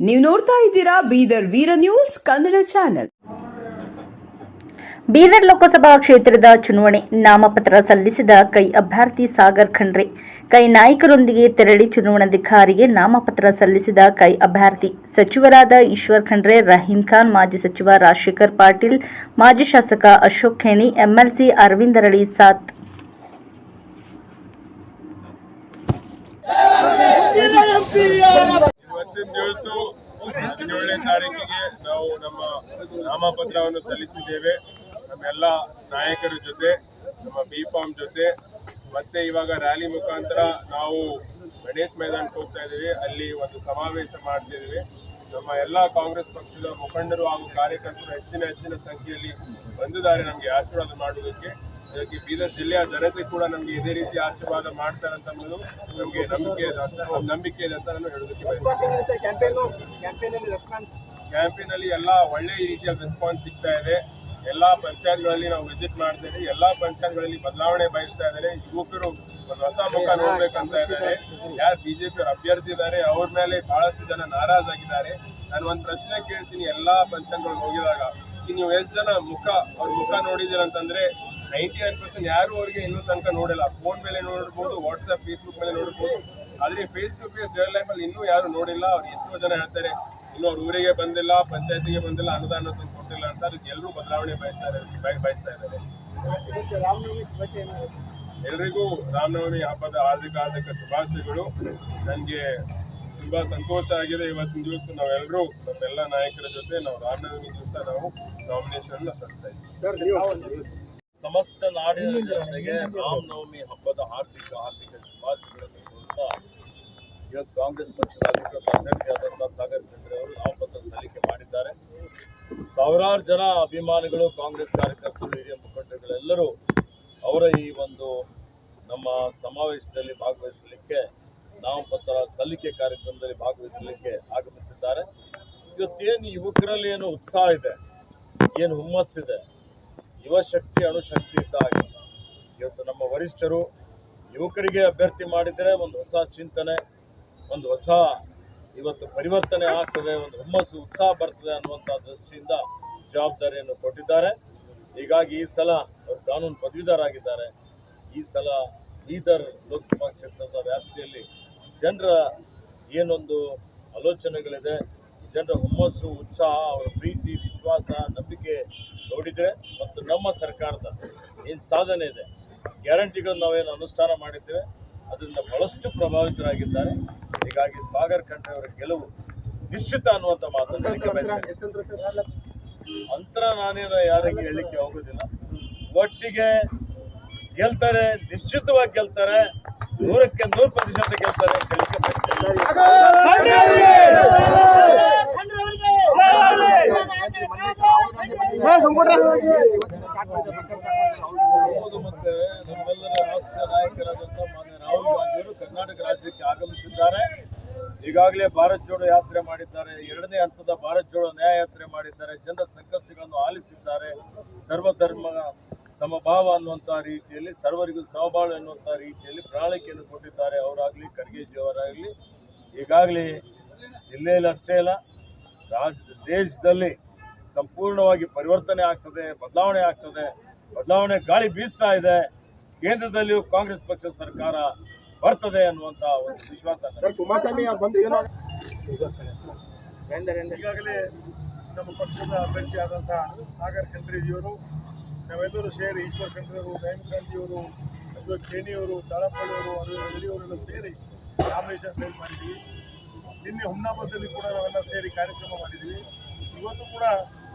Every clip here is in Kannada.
ನೀವು ನೋಡ್ತಾ ಇದ್ದೀರಾ ಬೀದರ್ ವೀರ ನ್ಯೂಸ್ ಕನ್ನಡ ಚಾನೆಲ್. ಬೀದರ್ ಲೋಕಸಭಾ ಕ್ಷೇತ್ರದ ಚುನಾವಣೆ ನಾಮಪತ್ರ ಸಲ್ಲಿಸಿದ ಕೈ ಅಭ್ಯರ್ಥಿ ಸಾಗರ್ ಖಂಡ್ರೆ. ಕೈ ನಾಯಕರೊಂದಿಗೆ ತೆರಳಿ ಚುನಾವಣಾಧಿಕಾರಿಗೆ ನಾಮಪತ್ರ ಸಲ್ಲಿಸಿದ ಕೈ ಅಭ್ಯರ್ಥಿ ಸಚಿವರಾದ ಈಶ್ವರ್ ಖಂಡ್ರೆ ರಹೀಂ ಖಾನ್ ಮಾಜಿ ಸಚಿವ ರಾಜಶೇಖರ್ ಪಾಟೀಲ್ ಮಾಜಿ ಶಾಸಕ ಅಶೋಕ್ ಖೇಣಿ ಎಂಎಲ್ಸಿ ಅರವಿಂದ್ ಅರಳಿ ಸಾತ್ ಇವತ್ತಿನ ದಿವಸ ಹದಿನೇಳನೇ ತಾರೀಕಿಗೆ ನಾವು ನಮ್ಮ ನಾಮಪತ್ರವನ್ನು ಸಲ್ಲಿಸಿದ್ದೇವೆ. ನಮ್ಮೆಲ್ಲ ನಾಯಕರ ಜೊತೆ, ನಮ್ಮ ಬಿ ಫಾರ್ಮ್ ಜೊತೆ, ಮತ್ತೆ ಇವಾಗ ರ್ಯಾಲಿ ಮುಖಾಂತರ ನಾವು ಗಣೇಶ್ ಮೈದಾನಕ್ಕೆ ಹೋಗ್ತಾ ಇದ್ದೀವಿ. ಅಲ್ಲಿ ಒಂದು ಸಮಾವೇಶ ಮಾಡ್ತಿದ್ದೀವಿ ನಮ್ಮ ಎಲ್ಲ ಕಾಂಗ್ರೆಸ್ ಪಕ್ಷದ ಮುಖಂಡರು ಹಾಗೂ ಕಾರ್ಯಕರ್ತರು ಹೆಚ್ಚಿನ ಹೆಚ್ಚಿನ ಸಂಖ್ಯೆಯಲ್ಲಿ ಬಂದಿದ್ದಾರೆ. ನಮಗೆ ಆಶೀರ್ವಾದ ಮಾಡುವುದಕ್ಕೆ ಅದಕ್ಕೆ ಬೀದರ್ ಜಿಲ್ಲೆಯ ಜನತೆ ಕೂಡ ನಮಗೆ ಇದೇ ರೀತಿ ಆಶೀರ್ವಾದ ಮಾಡ್ತಾರೆ ಅಂತ ಅನ್ನೋದು ನಮಗೆ ನಂಬಿಕೆ ಇದೆ ಅಂತ ನಂಬಿಕೆ ಇದೆ ಅಂತ ನಾನು ಹೇಳೋದಕ್ಕೆ ಬಯಸ್ತೇನೆ. ಕ್ಯಾಂಪೇನ್ ಅಲ್ಲಿ ಎಲ್ಲ ಒಳ್ಳೆ ರೀತಿಯ ರೆಸ್ಪಾನ್ಸ್ ಸಿಗ್ತಾ ಇದೆ. ಎಲ್ಲಾ ಪಂಚಾಯತ್ಗಳಲ್ಲಿ ನಾವು ವಿಸಿಟ್ ಮಾಡ್ತೇವೆ ಎಲ್ಲಾ ಪಂಚಾಯತ್ಗಳಲ್ಲಿ ಬದಲಾವಣೆ ಬಯಸ್ತಾ ಇದ್ದಾರೆ. ಯುವಕರು ಒಂದು ಹೊಸ ಮುಖ ನೋಡ್ಬೇಕಂತ ಇದ್ದಾರೆ. ಯಾರು ಬಿಜೆಪಿ ಅಭ್ಯರ್ಥಿ ಇದ್ದಾರೆ, ಅವ್ರ ಮೇಲೆ ಬಹಳಷ್ಟು ಜನ ನಾರಾಜಾಗಿದ್ದಾರೆ ನಾನು ಒಂದು ಪ್ರಶ್ನೆ ಕೇಳ್ತೀನಿ. ಎಲ್ಲಾ ಪಂಚಾಯತ್ಗಳಿಗೆ ಹೋಗಿದಾಗ ನೀವು ಎಷ್ಟು ಜನ ಮುಖ ಅವ್ರ ಮುಖ ನೋಡಿದ್ದೀರ ಅಂತಂದ್ರೆ ನೈಂಟಿ ನೈನ್ ಪರ್ಸೆಂಟ್ ಯಾರು ಅವರಿಗೆ ಇನ್ನೂ ತನಕ ನೋಡಿಲ್ಲ. ಫೋನ್ ಮೇಲೆ ನೋಡಿರ್ಬೋದು ವಾಟ್ಸ್ಆಪ್ ಫೇಸ್ಬುಕ್ ಮೇಲೆ ನೋಡಿರ್ಬೋದು ಆದರೆ ಫೇಸ್ ಟು ಫೇಸ್ ರಿಯಲ್ ಲೈಫಲ್ಲಿ ಇನ್ನೂ ಯಾರು ನೋಡಿಲ್ಲ. ಅವ್ರು ಎಷ್ಟೋ ಜನ ಹೇಳ್ತಾರೆ, ಇನ್ನು ಅವ್ರ ಊರಿಗೆ ಬಂದಿಲ್ಲ, ಪಂಚಾಯತಿಗೆ ಬಂದಿಲ್ಲ, ಅನುದಾನ ತಂದು ಕೊಟ್ಟಿಲ್ಲ ಅಂತ ಅದಕ್ಕೆ ಎಲ್ಲರೂ ಬದಲಾವಣೆ ಬಯಸ್ತಾರೆ ಬಯ- ಬಯಸ್ತಾ ಇದ್ದಾರೆ. ಎಲ್ರಿಗೂ ರಾಮನವಮಿ ಹಬ್ಬದ ಹಾರ್ದಿಕ ಹಾರ್ದಿಕ ಶುಭಾಶಯಗಳು. ನನಗೆ ತುಂಬಾ ಸಂತೋಷ ಆಗಿದೆ. ಇವತ್ತಿನ ದಿವಸ ನಾವೆಲ್ಲರೂ ನಮ್ಮೆಲ್ಲ ನಾಯಕರ ಜೊತೆ ನಾವು ರಾಮನವಮಿ ದಿವಸ ನಾವು ನಾಮಿನೇಷನ್ ಸಲ್ಲಿಸ್ತಾ ಇದ್ದೀವಿ. ಸಮಸ್ತ ನಾಡಿನ ಜನತೆಗೆ ರಾಮನವಮಿ ಹಬ್ಬದ ಹಾರ್ದಿಕ ಆರ್ಥಿಕ ಶುಭಾಶಯಗಳನ್ನು ಕೋರುತ್ತಾ ಇವತ್ತು ಕಾಂಗ್ರೆಸ್ ಪಕ್ಷದ ಅಧಿಕೃತ ಅಭ್ಯರ್ಥಿಯಾದಂಥ ಸಾಗರ್ ಖಂಡ್ರೆ ಅವರು ನಾಮಪತ್ರ ಸಲ್ಲಿಕೆ ಮಾಡಿದ್ದಾರೆ. ಸಾವಿರಾರು ಜನ ಅಭಿಮಾನಿಗಳು ಕಾಂಗ್ರೆಸ್ ಕಾರ್ಯಕರ್ತರು ಹಿರಿಯ ಮುಖಂಡರುಗಳೆಲ್ಲರೂ ಅವರ ಈ ಒಂದು ನಮ್ಮ ಸಮಾವೇಶದಲ್ಲಿ ಭಾಗವಹಿಸಲಿಕ್ಕೆ ನಾಮಪತ್ರ ಸಲ್ಲಿಕೆ ಕಾರ್ಯಕ್ರಮದಲ್ಲಿ ಭಾಗವಹಿಸಲಿಕ್ಕೆ ಆಗಮಿಸಿದ್ದಾರೆ. ಇವತ್ತೇನು ಯುವಕರಲ್ಲಿ ಏನು ಉತ್ಸಾಹ ಇದೆ ಏನು ಹುಮ್ಮಸ್ಸಿದೆ ಯುವ ಶಕ್ತಿ ಅಣುಶಕ್ತಿ ಇದ್ದ ಹಾಗೆ ಇವತ್ತು ನಮ್ಮ ವರಿಷ್ಠರು ಯುವಕರಿಗೆ ಅಭ್ಯರ್ಥಿ ಮಾಡಿದರೆ ಒಂದು ಹೊಸ ಚಿಂತನೆ, ಒಂದು ಹೊಸ ಇವತ್ತು ಪರಿವರ್ತನೆ ಆಗ್ತದೆ, ಒಂದು ಹುಮ್ಮಸ್ಸು, ಉತ್ಸಾಹ ಬರ್ತದೆ ಅನ್ನುವಂಥ ದೃಷ್ಟಿಯಿಂದ ಜವಾಬ್ದಾರಿಯನ್ನು ಕೊಟ್ಟಿದ್ದಾರೆ. ಹೀಗಾಗಿ ಈ ಸಲ ಅವರು ಕಾನೂನು ಪದವೀಧರಾಗಿದ್ದಾರೆ. ಈ ಸಲ ಬೀದರ್ ಲೋಕಸಭಾ ಕ್ಷೇತ್ರದ ವ್ಯಾಪ್ತಿಯಲ್ಲಿ ಜನರ ಏನೊಂದು ಆಲೋಚನೆಗಳಿದೆ ಜನರ ಹುಮ್ಮಸ್ಸು ಉತ್ಸಾಹ ಅವರ ಪ್ರೀತಿ ವಿಶ್ವಾಸ ನಂಬಿಕೆ ನೋಡಿದರೆ ಮತ್ತು ನಮ್ಮ ಸರ್ಕಾರದ ಏನು ಸಾಧನೆ ಇದೆ ಗ್ಯಾರಂಟಿಗಳನ್ನು ನಾವೇನು ಅನುಷ್ಠಾನ ಮಾಡಿದ್ದೇವೆ ಅದರಿಂದ ಬಹಳಷ್ಟು ಪ್ರಭಾವಿತರಾಗಿದ್ದಾರೆ. ಹೀಗಾಗಿ ಸಾಗರ್ ಖಂಡ್ರೆ ಅವರ ಗೆಲುವು ನಿಶ್ಚಿತ ಅನ್ನುವಂಥ ಮಾತನ್ನು ಬಯಸ್ತೇನೆ. ಅಂತರ ನಾನೇನು ಯಾರಿಗೆ ಹೇಳಲಿಕ್ಕೆ ಹೋಗೋದಿಲ್ಲ ಒಟ್ಟಿಗೆ ಗೆಲ್ತಾರೆ ನಿಶ್ಚಿತವಾಗಿ ಗೆಲ್ತಾರೆ ನೂರಕ್ಕೆ ನೂರು ಪ್ರತಿಶತ ಗೆಲ್ತಾರೆ ಮತ್ತೆ ನಮ್ಮೆಲ್ಲರ ರಾಷ್ಟ್ರೀಯ ನಾಯಕರಾದಂಥ ಮಾನ್ಯ ರಾಹುಲ್ ಗಾಂಧಿಯವರು ಕರ್ನಾಟಕ ರಾಜ್ಯಕ್ಕೆ ಆಗಮಿಸಿದ್ದಾರೆ. ಈಗಾಗಲೇ ಭಾರತ್ ಜೋಡೋ ಯಾತ್ರೆ ಮಾಡಿದ್ದಾರೆ. ಎರಡನೇ ಹಂತದ ಭಾರತ್ ಜೋಡೋ ನ್ಯಾಯ ಯಾತ್ರೆ ಮಾಡಿದ್ದಾರೆ. ಜನರ ಸಂಕಷ್ಟಗಳನ್ನು ಆಲಿಸಿದ್ದಾರೆ. ಸರ್ವಧರ್ಮ ಸಮಭಾವ ಅನ್ನುವಂಥ ರೀತಿಯಲ್ಲಿ, ಸರ್ವರಿಗೂ ಸಮಬಾಳು ಎನ್ನುವಂತ ರೀತಿಯಲ್ಲಿ ಪ್ರಣಾಳಿಕೆಯನ್ನು ಕೊಟ್ಟಿದ್ದಾರೆ. ಅವರಾಗಲಿ, ಖರ್ಗೆಜಿ ಅವರಾಗಲಿ, ಈಗಾಗಲೇ ಜಿಲ್ಲೆಯಲ್ಲಿ ಅಷ್ಟೇ ಅಲ್ಲ, ರಾಜ್ಯ, ದೇಶದಲ್ಲಿ ಸಂಪೂರ್ಣವಾಗಿ ಪರಿವರ್ತನೆ ಆಗ್ತದೆ ಬದಲಾವಣೆ ಆಗ್ತದೆ ಬದಲಾವಣೆ ಗಾಳಿ ಬೀಸ್ತಾ ಇದೆ ಕೇಂದ್ರದಲ್ಲಿಯೂ ಕಾಂಗ್ರೆಸ್ ಪಕ್ಷದ ಸರ್ಕಾರ ಬರ್ತದೆ ಅನ್ನುವಂತ ಒಂದು ವಿಶ್ವಾಸ ಈಗಾಗಲೇ ನಮ್ಮ ಪಕ್ಷದ ಅಭ್ಯರ್ಥಿಯಾದಂಥ ಸಾಗರ್ ಖಂಡ್ರಿಜಿಯವರು ನಾವೆಲ್ಲರೂ ಸೇರಿ ಈಶ್ವರ್ ಖಂಡ್ರಿಯವರು ರಹೀಮ್ ಗಾಂಧಿಯವರು ಅಶೋಕ್ ಖೇಣಿಯವರು ತಾಳಪ್ಪಳ್ಳಿಯವರು ಅರವಿಂದ್ ರೆಡ್ಡಿಯವರೆಲ್ಲ ಸೇರಿ ನಾಮಿನೇಷನ್ ಫೈಲ್ ಮಾಡಿದ್ದೀವಿ ನಿನ್ನೆ ಹುಮ್ನಾಬಾದಲ್ಲಿ ಕೂಡ ನಾವೆಲ್ಲ ಸೇರಿ ಕಾರ್ಯಕ್ರಮ ಮಾಡಿದ್ದೀವಿ ಇವತ್ತು ಕೂಡ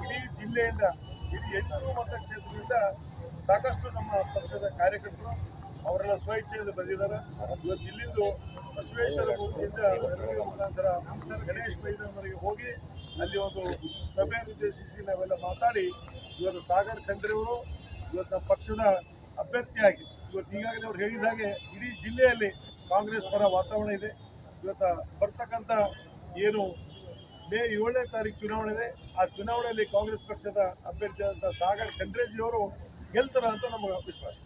ಇಡೀ ಜಿಲ್ಲೆಯಿಂದ, ಇಡೀ ಎಂಟು ಮತಕ್ಷೇತ್ರದಿಂದ ಸಾಕಷ್ಟು ನಮ್ಮ ಪಕ್ಷದ ಕಾರ್ಯಕರ್ತರು ಅವರೆಲ್ಲ ಸ್ವಇಚ್ಛೆಯಿಂದ ಬಂದಿದ್ದಾರೆ. ಇವತ್ತು ಇಲ್ಲಿಂದು ಬಸವೇಶ್ವರ ಮೂರ್ತಿಯಿಂದ ಮುಖಾಂತರ ಗಣೇಶ್ ಮೈದಾನವರೆಗೆ ಹೋಗಿ ಅಲ್ಲಿ ಒಂದು ಸಭೆಯನ್ನು ಉದ್ದೇಶಿಸಿ ನಾವೆಲ್ಲ ಮಾತಾಡಿ, ಇವತ್ತು ಸಾಗರ್ ಖಂಡ್ರೆಯವರು ಇವತ್ತು ನಮ್ಮ ಪಕ್ಷದ ಅಭ್ಯರ್ಥಿಯಾಗಿ, ಇವತ್ತು ಈಗಾಗಲೇ ಅವ್ರು ಹೇಳಿದ ಹಾಗೆ ಇಡೀ ಜಿಲ್ಲೆಯಲ್ಲಿ ಕಾಂಗ್ರೆಸ್ ಪರ ವಾತಾವರಣ ಇದೆ. ಇವತ್ತು ಬರ್ತಕ್ಕಂಥ ಏನು ಮೇ ಏಳನೇ ತಾರೀಕು ಚುನಾವಣೆ ಇದೆ. ಆ ಚುನಾವಣೆಯಲ್ಲಿ ಕಾಂಗ್ರೆಸ್ ಪಕ್ಷದ ಅಭ್ಯರ್ಥಿಯಾದಂಥ ಸಾಗರ್ ಖಂಡ್ರೇಜಿಯವರು ಗೆಲ್ತಾರ ಅಂತ ನಮಗೆ ವಿಶ್ವಾಸ.